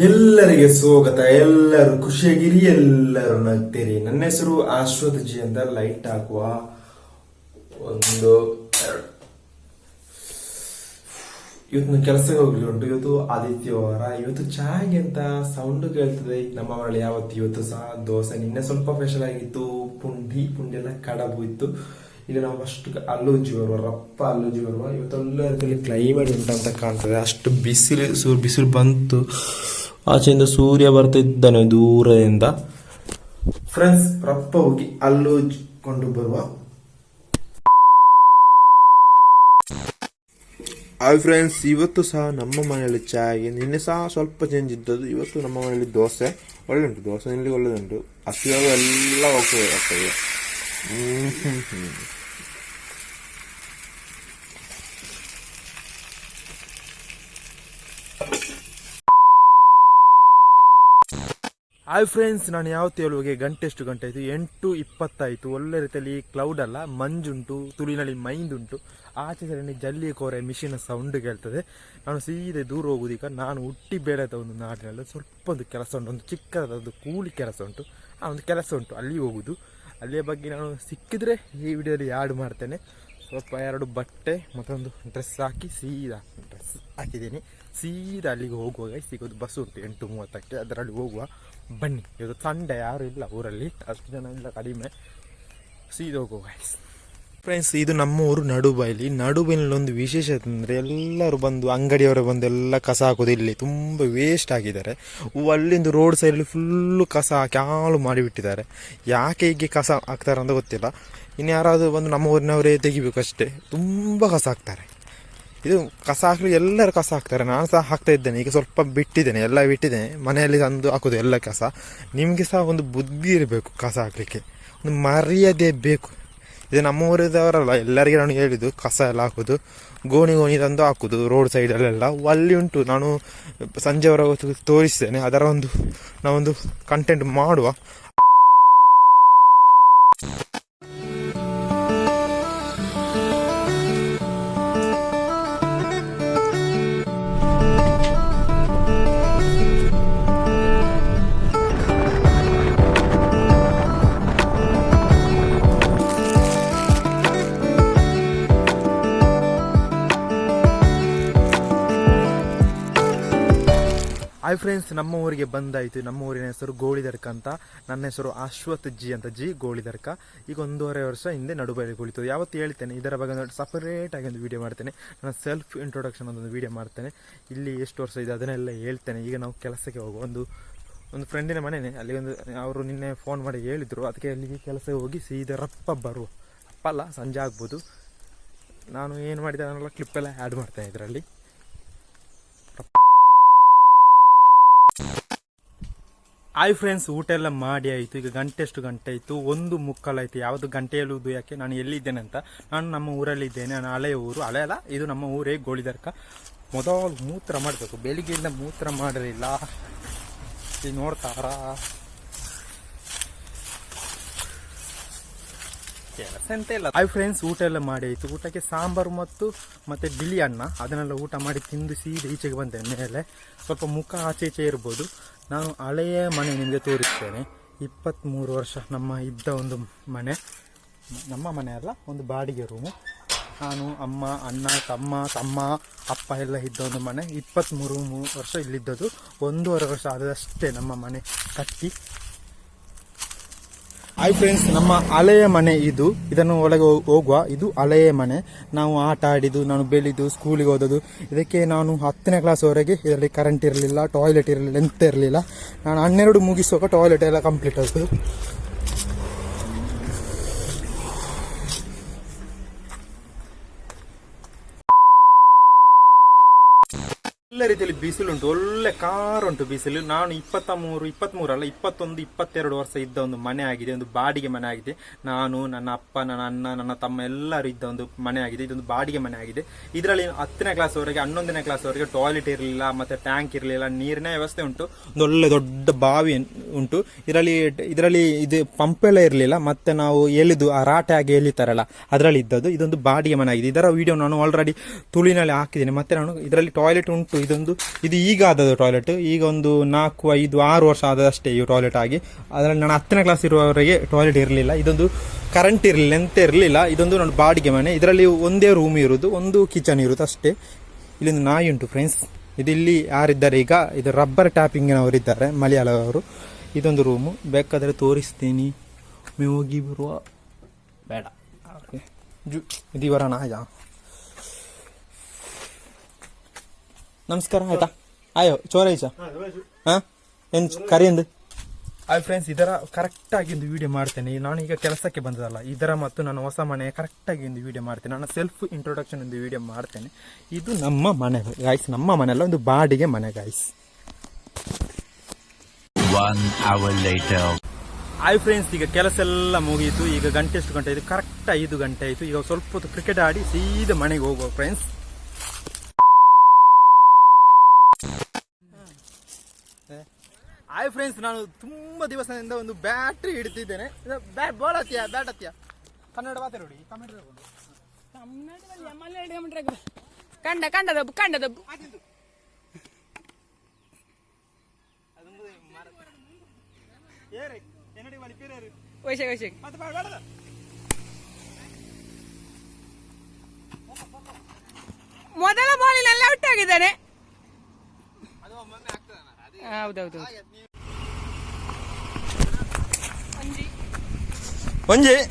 ಎಲ್ಲರಿಗೆ ಸ್ವಾಗತ. ಎಲ್ಲರೂ ಖುಷಿಯಾಗಿರಿ, ಎಲ್ಲರೂ ನಗ್ತೀರಿ. ನನ್ನ ಹೆಸರು ಆಶ್ವತ್ ಜಿ ಅಂತ ಲೈಟ್ ಹಾಕುವ ಒಂದು ಇವತ್ತು ನಾನು ಕೆಲಸಕ್ಕೆ ಹೋಗ್ಲಿ ಉಂಟು. ಇವತ್ತು ಆದಿತ್ಯವಾರ ಇವತ್ತು ಚೆನ್ನಾಗಿ ಅಂತ ಸೌಂಡ್ ಕೇಳ್ತದೆ. ನಮ್ಮ ಯಾವತ್ತು ಇವತ್ತು ಸಹ ದೋಸೆ. ನಿನ್ನೆ ಸ್ವಲ್ಪ ಸ್ಪೆಷಲ್ ಆಗಿತ್ತು. ಪುಂಡಿ ಪುಂಡಿ ಎಲ್ಲ ಕಡಬು ಇತ್ತು. ಈಗ ನಾವು ಅಷ್ಟು ಅಲ್ಲೂಜಿ ಬರುವ, ರಪ್ಪ ಅಲ್ಲೂಜಿ ಬರುವ. ಇವತ್ತೆಲ್ಲ ರೀತಿಯಲ್ಲಿ ಕ್ಲೈಮೇಟ್ ಉಂಟಂತ ಕಾಣ್ತದೆ. ಅಷ್ಟು ಬಿಸಿಲು ಸೂರ್ ಬಿಸಿಲು ಬಂತು. ಆಚೆಯಿಂದ ಸೂರ್ಯ ಬರ್ತಿದ್ದಾನೆ ದೂರದಿಂದ. ಫ್ರೆಂಡ್ಸ್ ರಪ್ಪ ಹೋಗಿ ಅಲ್ಲೋಜ್ಕೊಂಡು ಬರುವ. ಹಾಯ್ ಫ್ರೆಂಡ್ಸ್ ಇವತ್ತು ಸಹ ನಮ್ಮ ಮನೆಯಲ್ಲಿ ಚಾಯಿಗೆ ನಿನ್ನೆ ಸಹ ಸ್ವಲ್ಪ ಚೇಂಜ್ ಇದ್ದದ್ದು ಇವತ್ತು ನಮ್ಮ ಮನೆಯಲ್ಲಿ ದೋಸೆ. ಒಳ್ಳೆ ಉಂಟು ದೋಸೆ ನಿಲ್ಲಿ ಒಳ್ಳೆದುಂಟು. ಹಸಿವಾಗ ಎಲ್ಲ ಹೋಗ್ತದೆ ಆಗ್ತದೆ ಹಾಯ್ ಫ್ರೆಂಡ್ಸ್ ನಾನು ಯಾವತ್ತು ಹೇಳುವಾಗೆ ಗಂಟೆ ಎಷ್ಟು ಗಂಟೆ ಆಯಿತು? ಎಂಟು ಇಪ್ಪತ್ತಾಯಿತು. ಒಳ್ಳೆ ರೀತಿಯಲ್ಲಿ ಕ್ಲೌಡ್ ಅಲ್ಲ, ಮಂಜುಂಟು ತುಳಿನಲ್ಲಿ ಮೈಂದುಂಟು ಆಚೆ ಸೈಡ್ ಜಲ್ಲಿ ಕೋರೆ ಮಿಷಿನ ಸೌಂಡ್ ಕೇಳ್ತದೆ. ನಾನು ಸೀದೆ ದೂರ ಹೋಗುದೀಗ ನಾನು ಹುಟ್ಟಿ ಬೇಡದ ಒಂದು ನಾಡಿನಲ್ಲಿ ಸ್ವಲ್ಪ ಒಂದು ಕೆಲಸ ಉಂಟು. ಒಂದು ಚಿಕ್ಕದಾದ ಕೂಲಿ ಕೆಲಸ ಉಂಟು. ಆ ಒಂದು ಕೆಲಸ ಉಂಟು. ಅಲ್ಲಿ ಹೋಗುದು. ಅಲ್ಲಿಯ ಬಗ್ಗೆ ನಾನು ಸಿಕ್ಕಿದ್ರೆ ಈ ವಿಡಿಯೋಲಿ ಯಾಡ್ ಮಾಡ್ತೇನೆ. ಸ್ವಲ್ಪ ಎರಡು ಬಟ್ಟೆ, ಮತ್ತೊಂದು ಡ್ರೆಸ್ ಹಾಕಿ ಸೀದಾ ಡ್ರೆಸ್ ಹಾಕಿದ್ದೀನಿ. ಸೀದಾ ಅಲ್ಲಿಗೆ ಹೋಗುವಾಗ ಸಿಗೋದು ಬಸ್ ಉಂಟು ಎಂಟು ಮೂವತ್ತಕ್ಕೆ. ಅದರಲ್ಲಿ ಹೋಗುವ. ಬನ್ನಿ. ಇದು ತಂಡ ಯಾರು ಇಲ್ಲ ಊರಲ್ಲಿ. ಅಷ್ಟು ಜನ ಇಲ್ಲ ಕಡಿಮೆ. ಸೀದೋಗೋ ಹೋಗುವ ಫ್ರೆಂಡ್ಸ್ ಇದು ನಮ್ಮ ಊರು ನಡುಬೈಲಿ. ನಡುಬೈನಲ್ಲಿ ಒಂದು ವಿಶೇಷತೆ ಅಂದರೆ ಎಲ್ಲರೂ ಬಂದು ಅಂಗಡಿಯವರು ಬಂದು ಎಲ್ಲ ಕಸ ಹಾಕೋದು ಇಲ್ಲಿ. ತುಂಬ ವೇಸ್ಟ್ ಆಗಿದ್ದಾರೆ. ಅಲ್ಲಿಂದ ರೋಡ್ ಸೈಡಲ್ಲಿ ಫುಲ್ಲು ಕಸ ಹಾಕಿ ಹಾಳು ಮಾಡಿಬಿಟ್ಟಿದ್ದಾರೆ ಯಾಕೆ ಹೀಗೆ ಕಸ ಹಾಕ್ತಾರೆ ಅಂತ ಗೊತ್ತಿಲ್ಲ. ಇನ್ನು ಯಾರಾದರೂ ಬಂದು ನಮ್ಮ ಊರಿನವರೇ ತೆಗಿಬೇಕು ಅಷ್ಟೇ ತುಂಬ ಕಸ ಹಾಕ್ತಾರೆ. ಇದು ಕಸ ಹಾಕಲು ಎಲ್ಲರೂ ಕಸ ಹಾಕ್ತಾರೆ. ನಾನು ಸಹ ಹಾಕ್ತಾ ಇದ್ದೇನೆ. ಈಗ ಸ್ವಲ್ಪ ಬಿಟ್ಟಿದ್ದೇನೆ, ಎಲ್ಲ ಬಿಟ್ಟಿದ್ದೇನೆ. ಮನೆಯಲ್ಲಿ ತಂದು ಹಾಕೋದು ಎಲ್ಲ ಕಸ. ನಿಮಗೆ ಸಹ ಒಂದು ಬುದ್ಧಿ ಇರಬೇಕು ಕಸ ಹಾಕಲಿಕ್ಕೆ. ಒಂದು ಮರ್ಯಾದೆ ಬೇಕು. ಇದು ನಮ್ಮ ಊರಿದವರಲ್ಲ ಎಲ್ಲರಿಗೆ ನಾನು ಹೇಳಿದ್ದು, ಕಸ ಎಲ್ಲ ಹಾಕೋದು. ಗೋಣಿ ಗೋಣಿ ತಂದು ಹಾಕೋದು ರೋಡ್ ಸೈಡಲ್ಲೆಲ್ಲ ಅಲ್ಲಿ ಉಂಟು. ನಾನು ಸಂಜೆವರೆಗೂ ತೋರಿಸ್ತೇನೆ. ಅದರ ಒಂದು, ನಾವೊಂದು ಕಂಟೆಂಟ್ ಮಾಡುವ. ಹಾಯ್ ಫ್ರೆಂಡ್ಸ್ ನಮ್ಮ ಊರಿಗೆ ಬಂದಾಯಿತು. ನಮ್ಮ ಊರಿನ ಹೆಸರು ಗೋಳಿದರ್ಕ ಅಂತ. ನನ್ನ ಹೆಸರು ಅಶ್ವಥ್ ಜಿ ಅಂತ, ಜಿ ಗೋಳಿದರ್ಕ. ಈಗ ಒಂದೂವರೆ ವರ್ಷ ಹಿಂದೆ ನಡುಬೈಲಿ ಕುಳಿತು ಯಾವತ್ತು ಹೇಳ್ತೇನೆ, ಇದರ ಬಗ್ಗೆ ಒಂದು ಸಪರೇಟ್ ಆಗಿ ಒಂದು ವಿಡಿಯೋ ಮಾಡ್ತೇನೆ. ನಾನು ಸೆಲ್ಫ್ ಇಂಟ್ರೊಡಕ್ಷನ್ ಒಂದು ವಿಡಿಯೋ ಮಾಡ್ತೇನೆ. ಇಲ್ಲಿ ಎಷ್ಟು ವರ್ಷ ಇದೆ ಅದನ್ನೆಲ್ಲ ಹೇಳ್ತೇನೆ. ಈಗ ನಾವು ಕೆಲಸಕ್ಕೆ ಹೋಗುವ. ಒಂದು ಒಂದು ಫ್ರೆಂಡಿನ ಮನೆಯೇ ಅಲ್ಲಿ ಒಂದು, ಅವರು ನಿನ್ನೆ ಫೋನ್ ಮಾಡಿ ಹೇಳಿದರು. ಅದಕ್ಕೆ ಅಲ್ಲಿಗೆ ಕೆಲಸಕ್ಕೆ ಹೋಗಿ ಸೀದರಪ್ಪ ಬರುವ. ಅಲ್ಲ, ಸಂಜೆ ಆಗ್ಬೋದು. ನಾನು ಏನು ಮಾಡಿದೆ ಅದನ್ನೆಲ್ಲ ಕ್ಲಿಪ್ಪೆಲ್ಲ ಆ್ಯಡ್ ಮಾಡ್ತೇನೆ ಇದರಲ್ಲಿ. ಹಾಯ್ ಫ್ರೆಂಡ್ಸ್, ಊಟ ಎಲ್ಲ ಮಾಡಿ ಆಯಿತು. ಈಗ ಗಂಟೆ ಎಷ್ಟು ಗಂಟೆ ಆಯಿತು. ಒಂದು ಮುಕ್ಕಾಲಾಯಿತು ಯಾವುದು ಗಂಟೆ ಹೇಳುವುದು ಯಾಕೆ? ನಾನು ಎಲ್ಲಿದ್ದೇನೆ ಅಂತ. ನಾನು ನಮ್ಮ ಊರಲ್ಲಿ ಇದ್ದೇನೆ. ನಾನು ಹಳೆಯ ಊರು. ಹಳೆ ಅಲ್ಲ, ಇದು ನಮ್ಮ ಊರೇ ಗೋಳಿದರ್ಕ ಮೊದಲು ಮೂತ್ರ ಮಾಡಬೇಕು. ಬೆಳಿಗ್ಗೆಯಿಂದ ಮೂತ್ರ ಮಾಡಲಿಲ್ಲ ಈಗ ನೋಡ್ತಾರಾ? ಕೆಲಸ ಎಂತ ಇಲ್ಲ. ಹಾಯ್ ಫ್ರೆಂಡ್ಸ್ ಊಟ ಎಲ್ಲ ಮಾಡಿ ಆಯಿತು ಊಟಕ್ಕೆ ಸಾಂಬಾರು ಮತ್ತು ಮತ್ತೆ ಬಿಳಿ ಅನ್ನ. ಅದನ್ನೆಲ್ಲ ಊಟ ಮಾಡಿ ತಿಂದು ಸೀದ ಈಚೆಗೆ ಬಂದೆ ಮೇಲೆ. ಸ್ವಲ್ಪ ಮುಖ ಆಚೆ ಈಚೆ ಇರ್ಬೋದು ನಾನು ಹಳೆಯ ಮನೆ ನಿಮಗೆ ತೋರಿಸ್ತೇನೆ. ಇಪ್ಪತ್ತ್ಮೂರು ವರ್ಷ ನಮ್ಮ ಇದ್ದ ಒಂದು ಮನೆ. ನಮ್ಮ ಮನೆ ಅಲ್ಲ, ಒಂದು ಬಾಡಿಗೆ ರೂಮು ನಾನು, ಅಮ್ಮ, ಅಣ್ಣ, ತಮ್ಮ ತಮ್ಮ, ಅಪ್ಪ ಎಲ್ಲ ಇದ್ದ ಒಂದು ಮನೆ. ಇಪ್ಪತ್ತ್ಮೂರು ವರ್ಷ ಇಲ್ಲಿದ್ದದು ಒಂದೂವರೆ ವರ್ಷ ಆದಷ್ಟೇ ನಮ್ಮ ಮನೆ ಕಟ್ಟಿ. ಹಾಯ್ ಫ್ರೆಂಡ್ಸ್ ನಮ್ಮ ಹಳೆಯ ಮನೆ ಇದು. ಇದನ್ನು ಒಳಗೆ ಹೋಗುವ ಇದು ಹಳೆಯ ಮನೆ. ನಾವು ಆಟ ಆಡಿದ್ದು, ನಾನು ಬೆಳೆದು ಸ್ಕೂಲಿಗೆ ಓದೋದು ಇದಕ್ಕೆ ನಾನು ಹತ್ತನೇ ಕ್ಲಾಸ್ವರೆಗೆ ಇದರಲ್ಲಿ ಕರೆಂಟ್ ಇರಲಿಲ್ಲ ಟಾಯ್ಲೆಟ್ ಇರಲಿಲ್ಲ ಎಂತ ಇರಲಿಲ್ಲ. ನಾನು ಹನ್ನೆರಡು ಮುಗಿಸುವಾಗ ಟಾಯ್ಲೆಟ್ ಎಲ್ಲ ಕಂಪ್ಲೀಟ್ ಆಯಿತು. ಎಲ್ಲ ರೀತಿಯಲ್ಲಿ ಬಿಸಿಲು ಉಂಟು, ಒಳ್ಳೆ ಕಾರ್ ಉಂಟು ಬಿಸಿಲು. ನಾನು ಇಪ್ಪತ್ತ ಮೂರು ಇಪ್ಪತ್ಮೂರು ಅಲ್ಲ, ಇಪ್ಪತ್ತೊಂದು, ಇಪ್ಪತ್ತೆರಡು ವರ್ಷ ಇದ್ದ ಒಂದು ಮನೆ ಆಗಿದೆ, ಒಂದು ಬಾಡಿಗೆ ಮನೆ ಆಗಿದೆ. ನಾನು, ನನ್ನ ಅಪ್ಪ, ನನ್ನ ಅಣ್ಣ, ನನ್ನ ತಮ್ಮ ಎಲ್ಲರೂ ಇದ್ದ ಒಂದು ಮನೆ ಆಗಿದೆ, ಇದೊಂದು ಬಾಡಿಗೆ ಮನೆ ಆಗಿದೆ. ಇದರಲ್ಲಿ ಹತ್ತನೇ ಕ್ಲಾಸ್ವರೆಗೆ ಹನ್ನೊಂದನೇ ಕ್ಲಾಸ್ವರೆಗೆ ಟಾಯ್ಲೆಟ್ ಇರಲಿಲ್ಲ, ಮತ್ತೆ ಟ್ಯಾಂಕ್ ಇರಲಿಲ್ಲ, ನೀರಿನ ವ್ಯವಸ್ಥೆ ಉಂಟು. ಒಂದು ಒಳ್ಳೆ ದೊಡ್ಡ ಬಾವಿ ಉಂಟು. ಇದರಲ್ಲಿ ಇದರಲ್ಲಿ ಇದು ಪಂಪೆಲ್ಲ ಇರಲಿಲ್ಲ, ಮತ್ತೆ ನಾವು ಎಲ್ಲಿದು ಆ ರಾಟೆ ಆಗಿ ಎಳಿತಾರಲ್ಲ, ಅದರಲ್ಲಿ ಇದ್ದದ್ದು, ಇದೊಂದು ಬಾಡಿಗೆ ಮನೆ ಆಗಿದೆ. ಇದರ ವಿಡಿಯೋ ನಾನು ಆಲ್ರೆಡಿ ತುಳಿನಲ್ಲಿ ಹಾಕಿದ್ದೀನಿ. ಮತ್ತೆ ನಾನು, ಇದರಲ್ಲಿ ಟಾಯ್ಲೆಟ್ ಉಂಟು. ಇದೊಂದು, ಇದು ಈಗ ಆದದ್ದು ಟಾಯ್ಲೆಟ್ ಈಗ ಒಂದು ನಾಲ್ಕು, ಐದು, ಆರು ವರ್ಷ ಆದಷ್ಟೇ ಈ ಟಾಯ್ಲೆಟ್ ಆಗಿ. ಅದರಲ್ಲಿ ನಾನು ಹತ್ತನೇ ಕ್ಲಾಸ್ ಇರುವವರೆಗೆ ಟಾಯ್ಲೆಟ್ ಇರಲಿಲ್ಲ. ಇದೊಂದು ಕರೆಂಟ್ ಇರಲಿಲ್ಲ ಎಂತ ಇರಲಿಲ್ಲ. ಇದೊಂದು ನನ್ನ ಬಾಡಿಗೆ ಮನೆ. ಇದರಲ್ಲಿ ಒಂದೇ ರೂಮ್ ಇರುವುದು, ಒಂದು ಕಿಚನ್ ಇರುವುದು ಅಷ್ಟೇ. ಇಲ್ಲೊಂದು ನಾಯಿ ಉಂಟು ಫ್ರೆಂಡ್ಸ್ ಇದಿಲ್ಲಿ ಯಾರಿದ್ದಾರೆ ಈಗ? ಇದು ರಬ್ಬರ್ ಟ್ಯಾಪಿಂಗಿನವರಿದ್ದಾರೆ ಮಲಯಾಳವರು. ಇದೊಂದು ರೂಮು ಬೇಕಾದರೆ ತೋರಿಸ್ತೀನಿ. ಹೋಗಿ ಬರುವ. ಬೇಡ. ಜು ಇದು ಇವರ ನಾಯ. ನಮಸ್ಕಾರ ಆಯ್ತಾ? ಆಯೋ ಚೋರೈಸ ಹಾ ಏನು ಕರಿಯಂದು ಆಯ್ ಫ್ರೆಂಡ್ಸ್ ಇದರ ಕರೆಕ್ಟಾಗಿ ಒಂದು ವಿಡಿಯೋ ಮಾಡ್ತೇನೆ. ನಾನು ಈಗ ಕೆಲಸಕ್ಕೆ ಬಂದದಲ್ಲ ಇದರ ಮತ್ತು ನಾನು ಹೊಸ ಮನೆ ಕರೆಕ್ಟಾಗಿ ಒಂದು ವಿಡಿಯೋ ಮಾಡ್ತೇನೆ. ನಾನು ಸೆಲ್ಫ್ ಇಂಟ್ರೊಡಕ್ಷನ್ ಒಂದು ವಿಡಿಯೋ ಮಾಡ್ತೇನೆ. ಇದು ನಮ್ಮ ಮನೆ ಗಾಯ್ಸ್ ನಮ್ಮ ಮನೆಯಲ್ಲ ಒಂದು ಬಾಡಿಗೆ ಮನೆ guys an hour later. Hi friends ಈಗ ಕೆಲಸ ಎಲ್ಲ ಮುಗಿಯಿತು ಈಗ ಗಂಟೆ ಎಷ್ಟು ಗಂಟೆ ಆಯಿತು? ಕರೆಕ್ಟ್ ಐದು ಗಂಟೆ ಆಯಿತು. ಈಗ ಸ್ವಲ್ಪ ಹೊತ್ತು ಕ್ರಿಕೆಟ್ ಆಡಿ ಸೀದಾ ಮನೆಗೆ ಹೋಗುವ ಫ್ರೆಂಡ್ಸ್ ಹಾಯ್ ಫ್ರೆಂಡ್ಸ್ ನಾನು ತುಂಬಾ ದಿವಸದಿಂದ ಒಂದು ಬ್ಯಾಟ್ರಿ ಹಿಡಿತಿದ್ದೇನೆ ಬ್ಯಾಟ್ ಬಾಲ್ ಹತ್ತಿಯ? ಬ್ಯಾಟ್ ಹತ್ತಿಯ? ಕನ್ನಡ ಮಾತಾಡಿ ಕನ್ನಡ ಕನ್ನಡದಲ್ಲಿ ಮಲಯಾಳಿ ದಬ್ಬು ಕಂಡ ಕಂಡದಬ್ಬು ಕಂಡದಬ್ಬು ವೈಶಾಖ ವೈಶಾಖ. ಮೊದಲ ಬಾಲಿನಲ್ಲಿ ಔಟ್ ಆಗಿದ್ದಾನೆ. ಹೌದೌದು. 文杰。